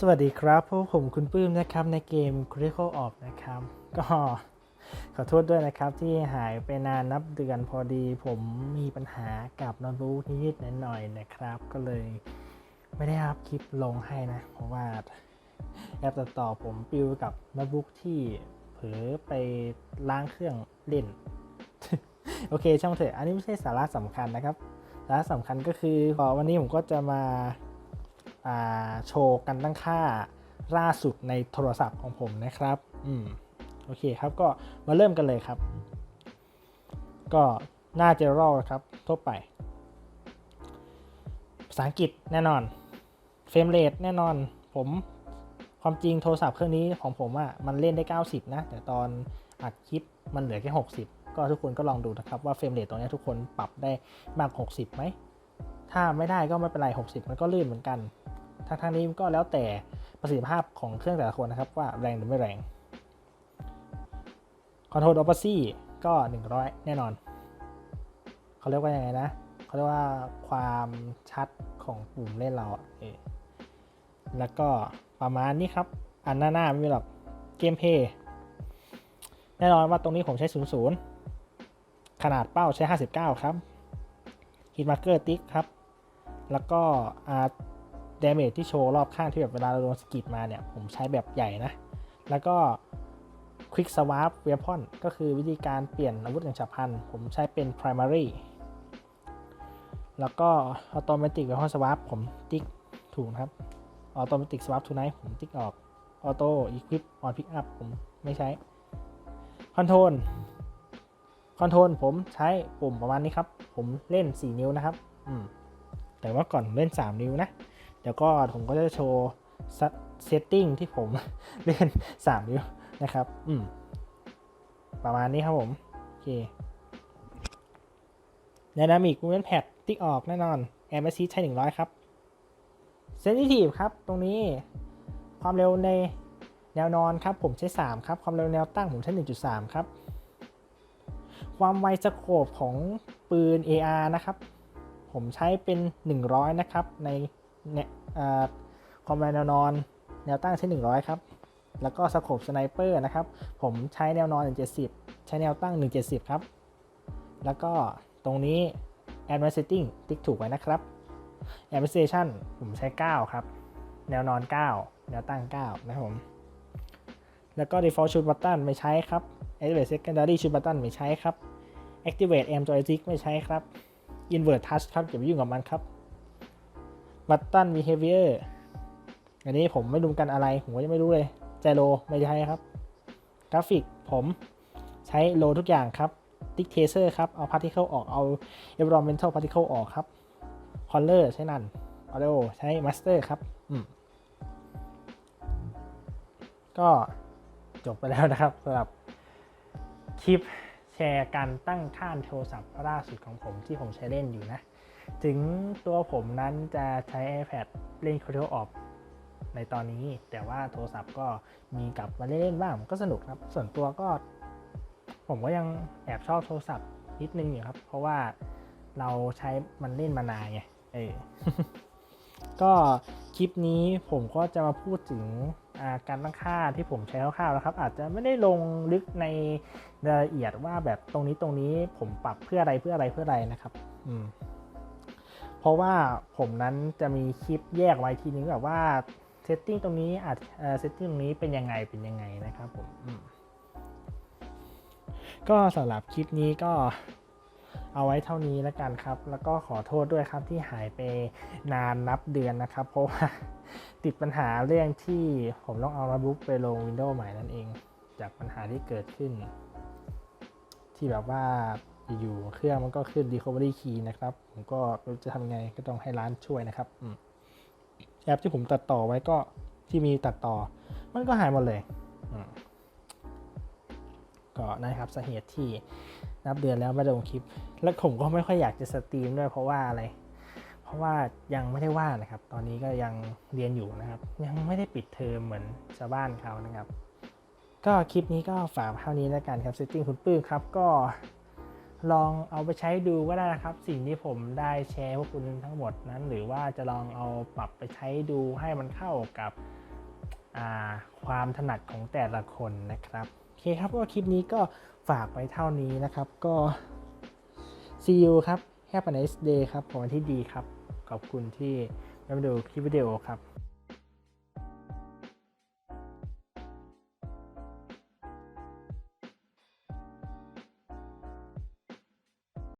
สวัสดีครับพวกผมคุณปื้มนะครับในเกม Critical Op นะครับ ก็ขอโทษด้วยนะครับที่หายไปนานนับเดือนพอดีผมมีปัญหากับโน้ตบุ๊กนิดหน่อยๆนะครับ ก็เลยไม่ได้อัพคลิปลงให้นะ เพราะว่าแอปตัดต่อผมปิวกับโน้ตบุ๊กที่เผลอไปล้างเครื่องเล่น โอเคช่างเถอะ อันนี้ไม่ใช่สาระสำคัญนะครับ สาระสำคัญก็คือวันนี้ผมก็จะมา โชว์กันตั้งค่าล่าสุดในโทรศัพท์ของผมนะครับอืมโอเคครับก็มาเริ่มกันเลยครับ ก็หน้า general ครับทั่วไป ภาษาอังกฤษแน่นอนเฟรมเรทแน่นอนผมความจริงโทรศัพท์เครื่องนี้ของผมอะ่ะมันเล่นได้ 90 นะ แต่ตอนอัดคลิปมันเหลือแค่ 60 ก็ทุกคนก็ลองดูนะครับว่าเฟรมเรทตรงนี้ทุกคนปรับได้มาก 60ไหมถ้าไม่ได้ก็ไม่เป็นไร 60 มันก็ลื่นเหมือนกัน ทางทางนี้ก็แล้วแต่ประสิทธิภาพของเครื่องแต่ละคนนะครับว่าแรงหรือไม่แรง Control Opacity ก็ 100 แน่นอน เขาเรียกว่ายังไงนะ เขาเรียกว่าความชัดของปุ่มเล่นเราเออแล้วก็ประมาณนี้ครับ อันหน้าหน้าไม่มีหรอกเกมเพย์แน่นอนว่าตรงนี้ผมใช้ 00 ขนาดเป้าใช้ 59 ครับฮิตมาร์เกอร์ติ๊กครับ แล้วก็อาร์ ดเมจที่โชว์รอบข้างที่แบบเวลาเราโดนสกิดมาเนี่ย ผมใช้แบบใหญ่นะ แล้วก็ Quick Swap Weapon ก็คือวิธีการเปลี่ยนอาวุธอย่างฉับพลัน ผมใช้เป็น Primary แล้วก็ Automatic Weapon Swap ผมติ๊กถูกครับ Automatic Swap Tonight ผมติ๊กออก Auto Equip on Pick Up ผมไม่ใช้ Control คอนโทรลผมใช้ปุ่มประมาณนี้ครับ ผมเล่น 4 นิ้วนะครับ อืมแต่ว่าก่อนเล่น 3 นิ้วนะ เดี๋ยวก็ผมก็จะโชว์เซตติ้งที่ผมเล่น3นิ้วนะครับ อืม ประมาณนี้ครับผม โอเค Dynamic Movement Pad ติ๊กออกแน่นอน m a c ใช้ 100 ครับ Sensitive ครับ ตรงนี้ความเร็วในแนวนอนครับ ผมใช้ 3 ครับ ความเร็วแนวตั้งผมใช้ 1.3 ครับ ความไวสโคปของปืน AR นะครับ ผมใช้เป็น 100 นะครับ ใน เนี่ยความไวแนวนอน แนวตั้งใช้ 100 ครับ แล้วก็สโคปสไนเปอร์นะครับ ผมใช้แนวนอน 170 ใช้แนวตั้ง 170 ครับ แล้วก็ตรงนี้ Advanced Setting ติ๊กถูกไว้นะครับ Advanced Station ผมใช้ 9 ครับ แนวนอน 9 แนวตั้ง 9 นะครับผม แล้วก็ Default Shoot Button ไม่ใช้ครับ Activate Secondary Shoot Button ไม่ใช้ครับ Activate Aim Joystick ไม่ใช้ครับ Invert Touch ครับอย่าไปยุ่งกับมันครับ Button Behavior อันนี้ผมไม่รู้กันอะไร ผมก็ยังไม่รู้เลย Gyro ไม่ใช่ครับ กราฟิกผมใช้โลทุกอย่างครับ Tick Tracer ครับ เอา Particle ออก เอา Environmental Particle ออกครับ Color ใช้นั่น Audio ใช้ Master ครับอืมก็จบไปแล้วนะครับสำหรับคลิปแชร์การตั้งค่าโทรศัพท์ล่าสุดของผมที่ผมใช้เล่นอยู่นะ ถึงตัวผมนั้นจะใช้ iPad เล่น Critical Op ในตอนนี้ แต่ว่าโทรศัพท์ก็มีกลับมาเล่นๆบ้างก็สนุกครับ ส่วนตัวก็ ผมก็ยังแอบชอบโทรศัพท์นิดนึงอยู่ครับ เพราะว่าเราใช้มันเล่นมานานไงเออก็คลิปนี้ผมก็จะมาพูดถึงการตั้งค่าที่ผมใช้คร่าวๆนะครับ อาจจะไม่ได้ลงลึกในรายละเอียดว่าแบบตรงนี้ตรงนี้ผมปรับเพื่ออะไรเพื่ออะไรเพื่ออะไรนะครับ อืม เพราะว่าผมนั้นจะมีคลิปแยกไว้ทีนึงแบบว่าเซตติ้งตรงนี้อาจเซตติ้งตรงนี้เป็นยังไงเป็นยังไงนะครับผมก็สำหรับคลิปนี้ก็เอาไว้เท่านี้แล้วกันครับ แล้วก็ขอโทษด้วยครับที่หายไปนานนับเดือนนะครับ เพราะว่าติดปัญหาเรื่องที่ผมต้องเอาโน้ตบุ๊กไปลง Windows ใหม่นั่นเอง จากปัญหาที่เกิดขึ้น ที่แบบว่า อยู่เครื่องมันก็ขึ้น Recovery Key นะครับ ผมก็จะทำไงก็ต้องให้ร้านช่วยนะครับแอปที่ผมตัดต่อไว้ก็ที่มีตัดต่อ มันก็หายหมดเลยก็นะครับสาเหตุที่นับเดือนแล้วไม่ได้ลงคลิป และผมก็ไม่ค่อยอยากจะสตรีมด้วยเพราะว่าอะไร เพราะว่ายังไม่ได้ว่างนะครับ ตอนนี้ก็ยังเรียนอยู่นะครับ ยังไม่ได้ปิดเทอมเหมือนชาวบ้านเขานะครับ ก็คลิปนี้ก็ฝากเท่านี้แล้วกันครับ setting คุณปื้มครับก็ ลองเอาไปใช้ดูก็ได้นะครับ สิ่งที่ผมได้แชร์พวกคุณทั้งหมดนั้น หรือว่าจะลองเอาปรับไปใช้ดูให้มันเข้ากับความถนัดของแต่ละคนนะครับโอเคครับก็คลิปนี้ก็ฝากไว้เท่านี้นะครับ ก็ see you ครับ Have a nice day ครับผมวันที่ดีครับ ขอบคุณที่มาดูคลิปวิดีโอครับ